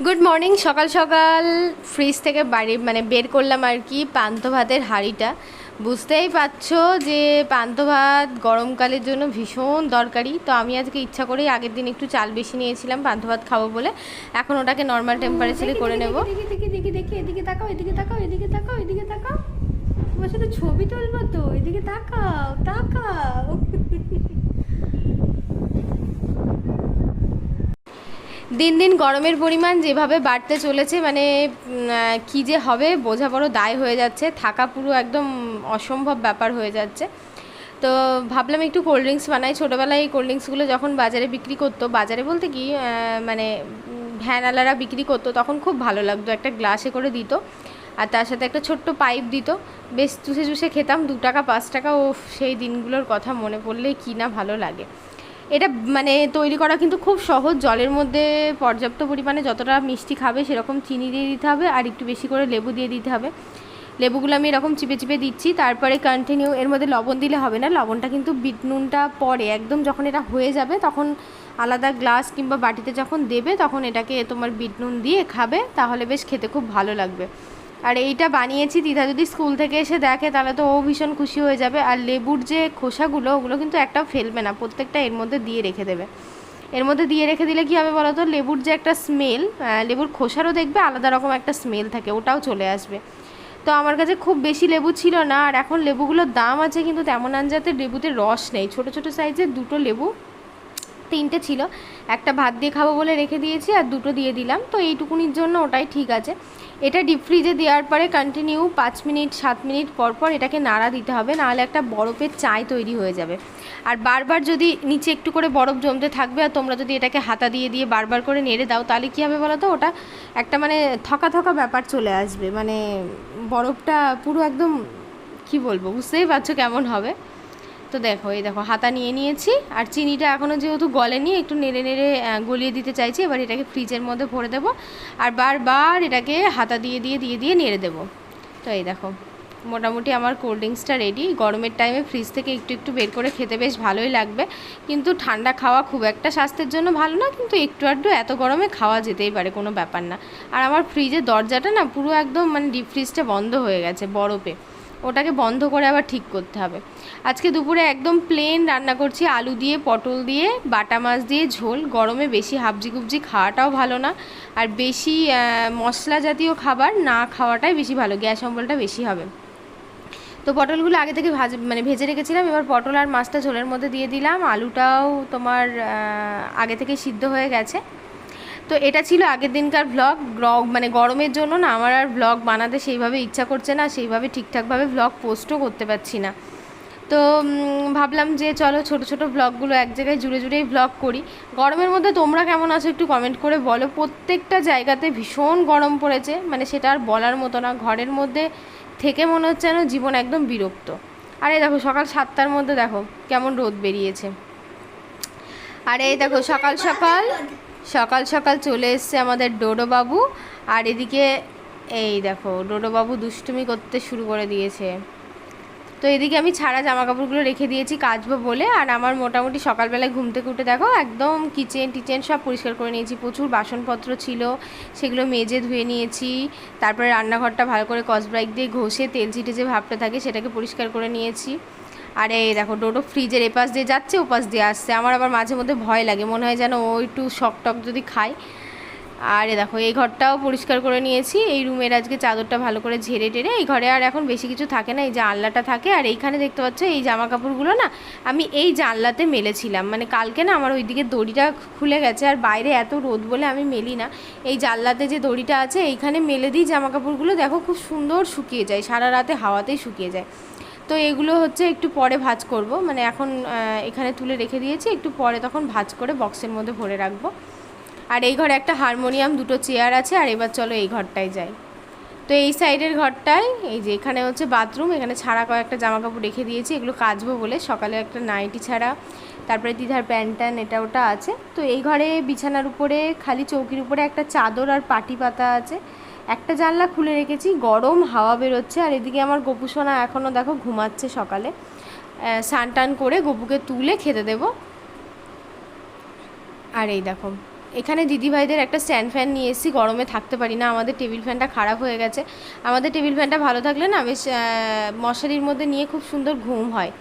Good morning সকাল সকাল fridge থেকে বাড়ি মানে বের করলাম আর কি পান্ত ভাতের হাঁড়িটা। বুঝতেই পারছ যে পান্তা ভাত গরমকালের জন্য ভীষণ দরকারি। তো আমি আজকে ইচ্ছা করেই আগের দিন একটু চাল বেশি নিয়েছিলাম, পান্ত ভাত খাব বলে। এখন ওটাকে নর্মাল টেম্পারেচারে করে নেব। দেখি এদিকে তাকাও, এদিকে এদিকে তাকাও এদিকে তাকাও। তোমার সাথে ছবি তুলবো তো, এদিকে তাকাও তাকাও। দিন দিন গরমের পরিমাণ যেভাবে বাড়তে চলেছে মানে কি যে হবে বোঝা বড় দায় হয়ে যাচ্ছে। থাকা পুরো একদম অসম্ভব ব্যাপার হয়ে যাচ্ছে। তো ভাবলাম একটু কোল্ড ড্রিঙ্কস বানাই। ছোটোবেলায় এই কোল্ড ড্রিঙ্কসগুলো যখন বাজারে বিক্রি করতো, বাজারে বলতে কি মানে ভ্যানওয়ালারা বিক্রি করতো, তখন খুব ভালো লাগতো। একটা গ্লাসে করে দিত আর তার সাথে একটা ছোট্ট পাইপ দিত। বেশ চুষে চুষে খেতাম। দু টাকা, পাঁচ টাকা ও সেই দিনগুলোর কথা মনে পড়লেই কি না ভালো লাগে। এটা মানে তৈরি করা কিন্তু খুব সহজ। জলের মধ্যে পর্যাপ্ত পরিমাণে যতটা মিষ্টি খাবে সেরকম চিনি দিয়ে দিতে হবে আর একটু বেশি করে লেবু দিয়ে দিতে হবে। লেবুগুলো আমি এরকম চিপে চিপে দিচ্ছি, তারপরে কন্টিনিউ এর মধ্যে লবণ দিলে হবে না। লবণটা কিন্তু বিট নুনটা পরে, একদম যখন এটা হয়ে যাবে তখন আলাদা গ্লাস কিংবা বাটিতে যখন দেবে তখন এটাকে তোমার বিট নুন দিয়ে খাবে, তাহলে বেশ খেতে খুব ভালো লাগবে। আর এইটা বানিয়েছি দিদা যদি স্কুল থেকে এসে দেখে, তাহলে তো ও ভীষণ খুশি হয়ে যাবে। আর লেবুর যে খোসাগুলো, ওগুলো কিন্তু একটাও ফেলবে না, প্রত্যেকটা এর মধ্যে দিয়ে রেখে দেবে। এর মধ্যে দিয়ে রেখে দিলে কী হবে বলো তো লেবুর যে একটা স্মেল লেবুর খোসারও দেখবে, আলাদা রকম একটা স্মেল থাকে, ওটাও চলে আসবে। তো আমার কাছে খুব বেশি লেবু ছিল না, আর এখন লেবুগুলোর দাম আছে, কিন্তু তেমন আনজাতে লেবুতে রস নেই। ছোট ছোট সাইজের দুটো লেবু, তিনটে ছিল, একটা ভাত দিয়ে খাব বলে রেখে দিয়েছি, আর দুটো দিয়ে দিলাম। তো এইটুকুনির জন্য ওটাই ঠিক আছে। এটা ডিপ ফ্রিজে দেওয়ার পরে কন্টিনিউ পাঁচ মিনিট, সাত মিনিট পর পর এটাকে নাড়া দিতে হবে, নাহলে একটা বরফের চায় তৈরি হয়ে যাবে। আর বারবার যদি নিচে একটু করে বরফ জমতে থাকবে আর তোমরা যদি এটাকে হাতা দিয়ে দিয়ে বারবার করে নেড়ে দাও, তাহলে কী হবে বলো তো ওটা একটা মানে থকা থকা ব্যাপার চলে আসবে। মানে বরফটা পুরো একদম, কি বলব, বুঝতেই পারছ কেমন হবে। তো দেখো, এই দেখো, হাতা নিয়ে নিয়েছি, আর চিনিটা এখনও যেহেতু গলেনি, একটু নেড়ে নেড়ে গলিয়ে দিতে চাইছি, এবার এটাকে ফ্রিজের মধ্যে ভরে দেবো, আর বারবার এটাকে হাতা দিয়ে দিয়ে দিয়ে দিয়ে নেড়ে দেবো। তো এই দেখো, মোটামুটি আমার কোল্ড ড্রিঙ্কসটা রেডি গরমের টাইমে ফ্রিজ থেকে একটু একটু বের করে খেতে বেশ ভালোই লাগবে, কিন্তু ঠান্ডা খাওয়া খুব একটা স্বাস্থ্যের জন্য ভালো না, কিন্তু একটু আধটু এত গরমে খাওয়া যেতেই পারে, কোনো ব্যাপার না। আর আমার ফ্রিজের দরজাটা না পুরো একদম মানে ডিপ ফ্রিজটা বন্ধ হয়ে গেছে, বরফে। ওটাকে বন্ধ করে আবার ঠিক করতে হবে। আজকে দুপুরে একদম প্লেন রান্না করছি আলু দিয়ে, পটল দিয়ে, বাটা মাছ দিয়ে, ঝোল। গরমে বেশি হাবজি গুবজি খাওয়াটাও ভালো না। আর বেশি মশলা জাতীয় খাবার না খাওয়াটাই বেশি ভালো, গ্যাস অম্বলটা বেশি হবে। তো পটলগুলো আগে থেকে ভাজ মানে ভেজে রেখেছিলাম। এবার পটল আর মাছটা ঝোলের মধ্যে দিয়ে দিলাম। আলুটাও তোমার আগে থেকে সিদ্ধ হয়ে গেছে। তো এটা ছিল আগের দিনকার ব্লগ মানে গরমের জন্য না আমার আর ব্লগ বানাতে সেইভাবে ইচ্ছা করছে না, সেইভাবে ঠিকঠাকভাবে ব্লগ পোস্টও করতে পারছি না। তো ভাবলাম যে চলো ছোট ছোট ব্লগগুলো এক জায়গায় জুড়ে জুড়েই ব্লগ করি। গরমের মধ্যে তোমরা কেমন আছো একটু কমেন্ট করে বলো। প্রত্যেকটা জায়গাতে ভীষণ গরম পড়েছে মানে সেটা আর বলার মতো না। ঘরের মধ্যে থেকে মনে হচ্ছে যেন জীবন একদম বিরক্ত। আরে দেখো সকাল সাতটার মধ্যে দেখো কেমন রোদ বেরিয়েছে। আর দেখো সকাল সকাল সকাল সকাল চলে এসছে আমাদের ডোডো বাবু আর এদিকে এই দেখো ডোডো বাবু দুষ্টুমি করতে শুরু করে দিয়েছে। তো এদিকে আমি ছাড়া জামা কাপড়গুলো রেখে দিয়েছি কাচবো বলে। আর আমার মোটামুটি সকালবেলায় ঘুম থেকে উঠে দেখো একদম কিচেন টিচেন সব পরিষ্কার করে নিয়েছি। প্রচুর বাসনপত্র ছিল, সেগুলো মেজে ধুয়ে নিয়েছি। তারপরে রান্নাঘরটা ভালো করে কসব্রাইক দিয়ে ঘষে তেল ছিটে যে ভাবটা থাকে সেটাকে পরিষ্কার করে নিয়েছি। আর, এই দেখো, ডোডো ফ্রিজের এপাশ দিয়ে যাচ্ছে, ওপাশ দিয়ে আসছে। আমার আবার মাঝে মধ্যে ভয় লাগে, মনে হয় যেন ও একটু শক টক যদি খায়। আর দেখো, এই ঘরটাও পরিষ্কার করে নিয়েছি। এই রুমের আজকে চাদরটা ভালো করে ঝেড়ে টেরে এই ঘরে আর এখন বেশি কিছু থাকে না, এই যে জানলাটা থাকে। আর এইখানে দেখতে পাচ্ছ, এই জামা কাপড়গুলো না, আমি এই জানলাতে মেলেছিলাম। মানে কালকে না আমার ওইদিকে দড়িটা খুলে গেছে, আর বাইরে এত রোদ বলে আমি মেলি না। এই জানলাতে যে দড়িটা আছে, এইখানে মেলে দিই জামা কাপড়গুলো দেখো, খুব সুন্দর শুকিয়ে যায়, সারা রাতে হাওয়াতেই শুকিয়ে যায়। তো এগুলো হচ্ছে একটু পরে ভাজ করব। মানে এখন এখানে তুলে রেখে দিয়েছি, একটু পরে তখন ভাজ করে বক্সের মধ্যে ভরে রাখব। আর এই ঘরে একটা হারমোনিয়াম, দুটো চেয়ার আছে, আর এবার চলো এই ঘরটায় যাই। তো এই সাইডের ঘরটায়, এই যে এখানে হচ্ছে বাথরুম, এখানে ছাড়া কয়েকটা জামা কাপড় রেখে দিয়েছি, এগুলো কাচবো বলে, সকালে একটা নাইটি ছাড়া, তারপরে দিধার প্যান্ট ট্যান এটা ওটা আছে। তো এই ঘরে বিছানার উপরে, খালি চৌকির উপরে একটা চাদর আর পাটি পাতা আছে। একটা জানলা খুলে রেখেছি, গরম, হাওয়া বেরোচ্ছে, আর এদিকে আমার গোপুসোনা এখনও দেখো ঘুমাচ্ছে সকালে। স্নান টান করে গপুকে তুলে খেতে দেবো। আর এই দেখো, এখানে দিদিভাইদের একটা স্ট্যান্ড ফ্যান নিয়ে এসেছি, গরমে থাকতে পারি না, আমাদের টেবিল ফ্যানটা খারাপ হয়ে গেছে। আমাদের টেবিল ফ্যানটা ভালো থাকলে না বেশ মশারির মধ্যে নিয়ে খুব সুন্দর ঘুম হয়।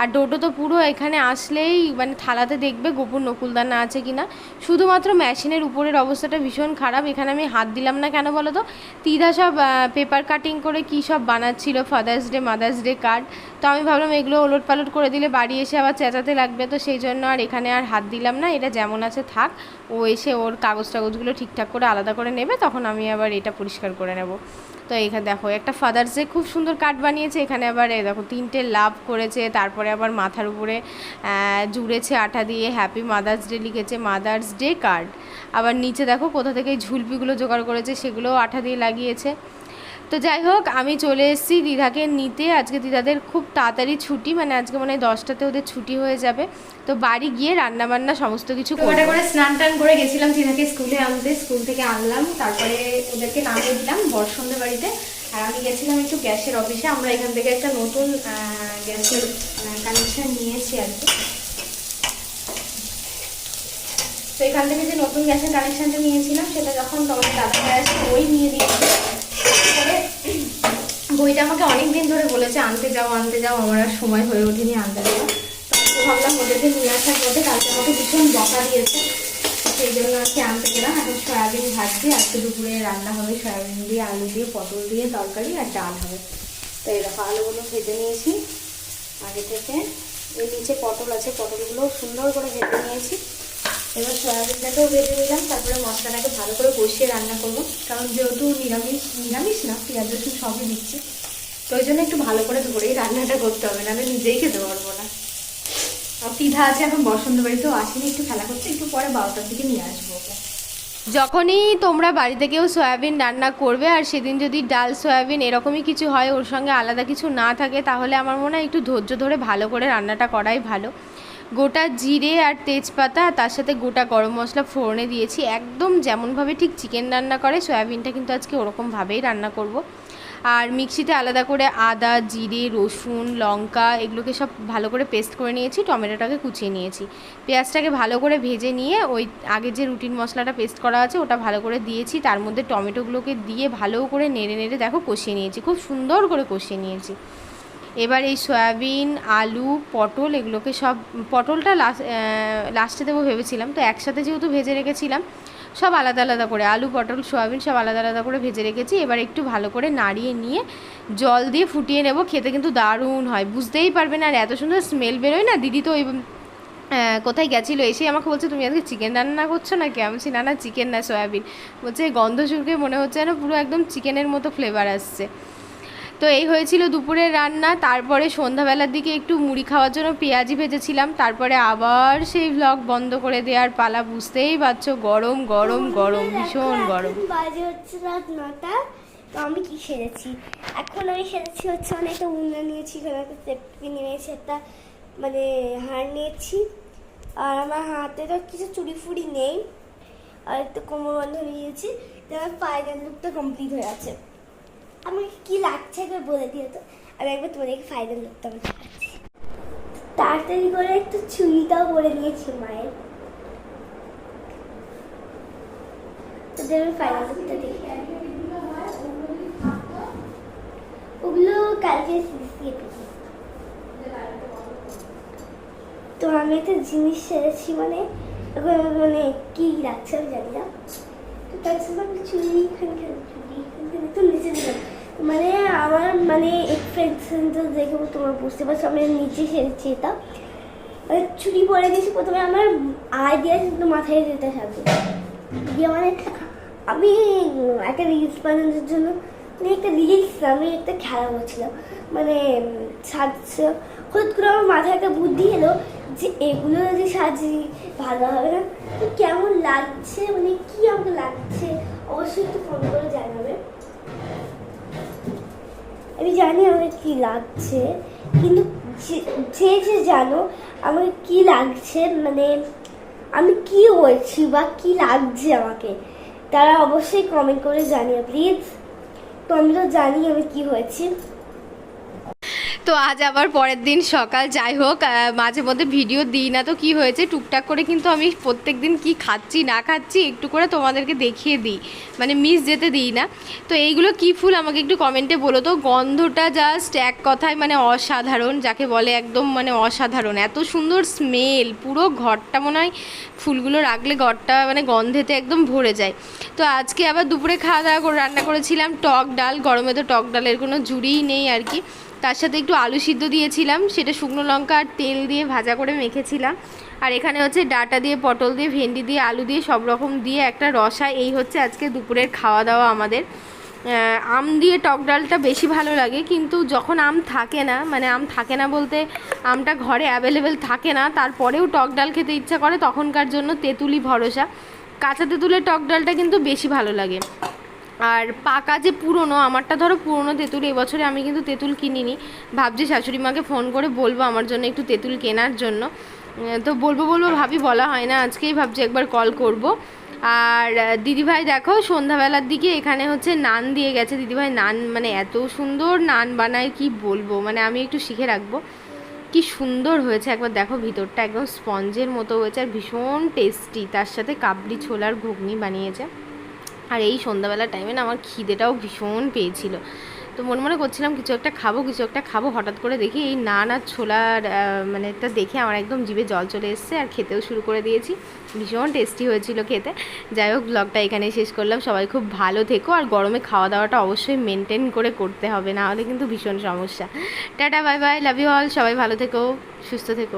আর ডোটো তো পুরো এখানে আসলেই মানে থালাতে দেখবে গোপুর নকুলদানা আছে কি না শুধুমাত্র মেশিনের উপরের অবস্থাটা ভীষণ খারাপ। এখানে আমি হাত দিলাম না কেন বলো তো? তিধা সব পেপার কাটিং করে কী সব বানাচ্ছিল father's day mother's day card তো আমি ভাবলাম এগুলো ওলট পালট করে দিলে বাড়ি এসে আবার চেঁচাতে লাগবে। তো সেই জন্য আর এখানে আর হাত দিলাম না। এটা যেমন আছে থাক। ও এসে ওর কাগজ টাগজগুলো ঠিকঠাক করে আলাদা করে নেবে। তখন আমি আবার এটা পরিষ্কার করে নেব। তো এখানে দেখো, একটা ফাদার্স ডে খুব সুন্দর কার্ড বানিয়েছে। এখানে আবার দেখো, তিনটে লাভ করেছে, তারপরে আবার মাথার উপরে জুড়েছে আঠা দিয়ে হ্যাপি মাদার্স ডে লিখেছে মাদার্স ডে কার্ড আবার নিচে দেখো, কোথা থেকে ঝুলপিগুলো জোগাড় করেছে, সেগুলোও আঠা দিয়ে লাগিয়েছে। তো যাই হোক আমি চলে এসেছি দিদাকে নিতে। আজকে দিদাদের খুব তাড়াতাড়ি ছুটি মানে আজকে মানে দশটাতে ওদের ছুটি হয়ে যাবে। তো বাড়ি গিয়ে রান্না বান্না সমস্ত কিছু করব করে স্নান টান করে গেছিলাম দিদাকে স্কুলে আনতে। স্কুল থেকে আনলাম তারপরে ওদেরকে নামিয়ে দিলাম বর্ষন্দের বাড়িতে। আর আমি গেছিলাম একটু গ্যাসের অফিসে। আমরা এখান থেকে একটা নতুন গ্যাসের কানেকশন নিয়েছি আর কি। তো এখান থেকে যে নতুন গ্যাসের কানেকশনটা নিয়েছিলাম সেটা যখন তোমাদের দাদা আসে ওই নিয়ে দিয়েছে। তারপরে বইটা আমাকে অনেক দিন ধরে বলেছে, আনতে যাও আনতে যাও, আমার আর সময় হয়ে ওঠেনি আনতে যাওয়া তো ভাবলাম ওদেরকে নিয়ে আসার পথে কালকে আমাকে ভীষণ বকা দিয়েছে। সেই জন্য আজকে আনতে গেলাম। এখন সয়াবিন ভাজছি। আজকে দুপুরে রান্না হবে সয়াবিন দিয়ে, আলু দিয়ে, পটল দিয়ে, তরকারি আর ডাল হবে। তো এরকম আলুগুলো ভেজে নিয়েছি। আগে থেকে এই নিচে পটল আছে, পটলগুলো সুন্দর করে ভেজে নিয়েছি। এবার সয়াবিনটাকেও ভেজে নিলাম, তারপরে মশলাটাকে ভালো করে কষিয়ে রান্না করব। কারণ যেহেতু নিরামিষ নিরামিষ না, পেঁয়াজ, রসুন সবই দিচ্ছি। তো ওই জন্য একটু ভালো করে ধরেই রান্নাটা করতে হবে, নাহলে নিজেই খেতে পারব না। পিঠা আছে, এখন বসন্ত বাড়িতেও আসেনি, একটু খেলা করছে, একটু পরে বারোটার দিকে নিয়ে আসব যখনই তোমরা বাড়িতে কেউ সয়াবিন রান্না করবে, আর সেদিন যদি ডাল সয়াবিন এরকমই কিছু হয়, ওর সঙ্গে আলাদা কিছু না থাকে, তাহলে আমার মনে হয় একটু ধৈর্য ধরে ভালো করে রান্নাটা করাই ভালো। গোটা জিরে আর তেজপাতা তার সাথে গোটা গরম মশলা ফোড়নে দিয়েছি। একদম যেমনভাবে ঠিক চিকেন রান্না করে, সয়াবিনটা কিন্তু আজকে ওরকমভাবেই রান্না করব। আর মিক্সিতে আলাদা করে আদা, জিরে, রসুন, লঙ্কা এগুলোকে সব ভালো করে পেস্ট করে নিয়েছি, টমেটোটাকে কুচিয়ে নিয়েছি। পেঁয়াজটাকে ভালো করে ভেজে নিয়ে ওই আগে যে রুটিন মশলাটা পেস্ট করা আছে ওটা ভালো করে দিয়েছি। তার মধ্যে টমেটোগুলোকে দিয়ে ভালো করে নেড়ে নেড়ে দেখো কষিয়ে নিয়েছি, খুব সুন্দর করে কষিয়ে নিয়েছি। এবার এই সয়াবিন, আলু, পটল, এগুলোকে সব, পটলটা লাস্ট লাস্টে দেবো ভেবেছিলাম। তো একসাথে যেহেতু ভেজে রেখেছিলাম, সব আলাদা আলাদা করে আলু, পটল, সয়াবিন সব আলাদা আলাদা করে ভেজে রেখেছি। এবার একটু ভালো করে নাড়িয়ে নিয়ে জল দিয়ে ফুটিয়ে নেব। খেতে কিন্তু দারুণ হয়। বুঝতেই পারবে না আর এত সুন্দর স্মেল বেরোয় না? দিদি তো ওই কোথায় গেছিল? এসে আমাকে বলছে, তুমি আজকে চিকেন রান্না করছ নাকি? আমি বলছি, না না চিকেন না, সয়াবিন। বলছে, গন্ধ শুকে মনে হচ্ছে যেন পুরো একদম চিকেনের মতো ফ্লেভার আসছে। তো এই হয়েছিল দুপুরের রান্না তারপরে সন্ধ্যাবেলার দিকে একটু মুড়ি খাওয়ার জন্য পেঁয়াজি ভেজেছিলাম তারপরে আবার সেই ভ্লগ বন্ধ করে দেওয়ার পালা বুঝতেই পারছ গরম গরম গরম ভীষণ গরম। বাজে হচ্ছে রাত নটা তো আমি কি সেরেছি? এখন আমি সেরেছি হচ্ছে অনেকটা উন্না নিয়েছি একটা সেফটি নিয়েছি একটা মানে হার নিয়েছি আর আমার হাতে তো কিছু চুড়ি ফুড়ি নেই আর একটু কোমর বন্ধ নিয়েছি তো আমার ফাইনাল লুকটা কমপ্লিট হয়ে আছে। আমাকে কি লাগছে একবার বলে দিও তো। আমি একবার তোমাদেরকে ফাইনাল লুকটা আমি তাড়াতাড়ি করে একটু চুড়িটাও পরে নিয়েছি মায়ের। তোদের আমি ফাইনাল লুকটা দেখি। ওগুলো কালকে পেয়েছি তো আমি একটা জিনিস সেরেছি মানে এখন মানে কি লাগছে আমি জানি না। তো তার জন্য আমি চুড়ি এখানে চুড়ি এখানে তো নিচে দিলাম। মানে আমার মানে এক ফ্রেন্ড দেখে তোমার বুঝতে পারছ, আমি নিচে সেরেছি এটা। মানে চুড়ি পরে দিয়েছি, প্রথমে আমার আইডিয়া কিন্তু মাথায় যেতে থাকবে। দিয়ে মানে আমি একটা রিলস বানানোর জন্য মানে একটা রিলস আমি একটা খেলা করছিলাম। মানে সাজছে। হঠাৎ করে আমার মাথায় একটা বুদ্ধি এলো যে এগুলো যদি সাজি, ভালো হবে না। তো কেমন লাগছে? মানে কি আমাকে লাগছে? অবশ্যই একটু ফোন করে জানাবে। আমি জানি আমার কি লাগছে, কিন্তু যে- যে জানো আমার কি লাগছে মানে আমি কি হয়েছি বা কি লাগছে আমাকে, তারা অবশ্যই কমেন্ট করে জানিয়ে প্লিজ তো আমি তো জানি আমি কি হয়েছি। তো আজ আবার পরের দিন সকাল, যাই হোক মাঝে মধ্যে ভিডিও দিই না তো কি হয়েছে, টুকটাক করে কিন্তু আমি প্রত্যেক দিন কী খাচ্ছি, না খাচ্ছি, একটু করে তোমাদেরকে দেখিয়ে দিই। মানে মিস যেতে দিই না। তো এইগুলো কি ফুল আমাকে একটু কমেন্টে বলো তো। গন্ধটা জাস্ট এক কথায় মানে অসাধারণ, যাকে বলে একদম মানে অসাধারণ। এত সুন্দর স্মেল পুরো ঘরটা মনে হয় ফুলগুলো রাখলে ঘরটা মানে গন্ধেতে একদম ভরে যায়। তো আজকে আবার দুপুরে খাওয়া দাওয়া করে রান্না করেছিলাম টক ডাল, গরমে তো টক ডালের কোনো জুড়িই নেই আর কি। তার সাথে একটু আলু সিদ্ধ দিয়েছিলাম, সেটা শুকনো লঙ্কা আর তেল দিয়ে ভাজা করে মেখেছিলাম। আর এখানে হচ্ছে ডাটা দিয়ে, পটল দিয়ে, ভেন্ডি দিয়ে, আলু দিয়ে সব রকম দিয়ে একটা রসা। এই হচ্ছে আজকে দুপুরের খাওয়া দাওয়া আমাদের আম দিয়ে টক ডালটা বেশি ভালো লাগে, কিন্তু যখন আম থাকে না মানে আম থাকে না বলতে আমটা ঘরে অ্যাভেলেবেল থাকে না, তারপরেও টক ডাল খেতে ইচ্ছা করে, তখনকার জন্য তেঁতুলি ভরসা। কাঁচা তেঁতুলের টক ডালটা কিন্তু বেশি ভালো লাগে। আর পাকা যে পুরনো, আমারটা ধরো পুরনো তেঁতুল এবছরে আমি কিন্তু তেঁতুল কিনিনি। ভাবছি শাশুড়ি মাকে ফোন করে বলব আমার জন্য একটু তেঁতুল কেনার জন্য। তো বলব বলব ভাবি, বলা হয় না, আজকেই ভাবছি একবার কল করব। আর দিদিভাই দেখো, সন্ধ্যাবেলার দিকে এখানে হচ্ছে নান দিয়ে গেছে। দিদিভাই নান মানে এত সুন্দর নান বানায়, কি বলব? মানে আমি একটু শিখে রাখব। কি সুন্দর হয়েছে, একবার দেখো ভিতরটা, একদম স্পঞ্জের মতো হয়েছে আর ভীষণ টেস্টি তার সাথে কাবলি ছোলার ঘুগনি বানিয়েছে। আর এই সন্ধ্যাবেলার টাইমে না আমার খিদেটাও ভীষণ পেয়েছিল। তো মনে মনে করছিলাম কিছু একটা খাব, কিছু একটা খাব। হঠাৎ করে দেখি এই নান আর ছোলার মানে এটা দেখে আমার একদম জিভে জল চলে এসছে আর খেতেও শুরু করে দিয়েছি। ভীষণ টেস্টি হয়েছিল খেতে। যাই হোক ব্লগটা এখানেই শেষ করলাম। সবাই খুব ভালো থেকো আর গরমে খাওয়া দাওয়াটা অবশ্যই মেনটেন করে করতে হবে। না হলে কিন্তু ভীষণ সমস্যা। Tata bye bye love you all সবাই ভালো থেকো, সুস্থ থেকো।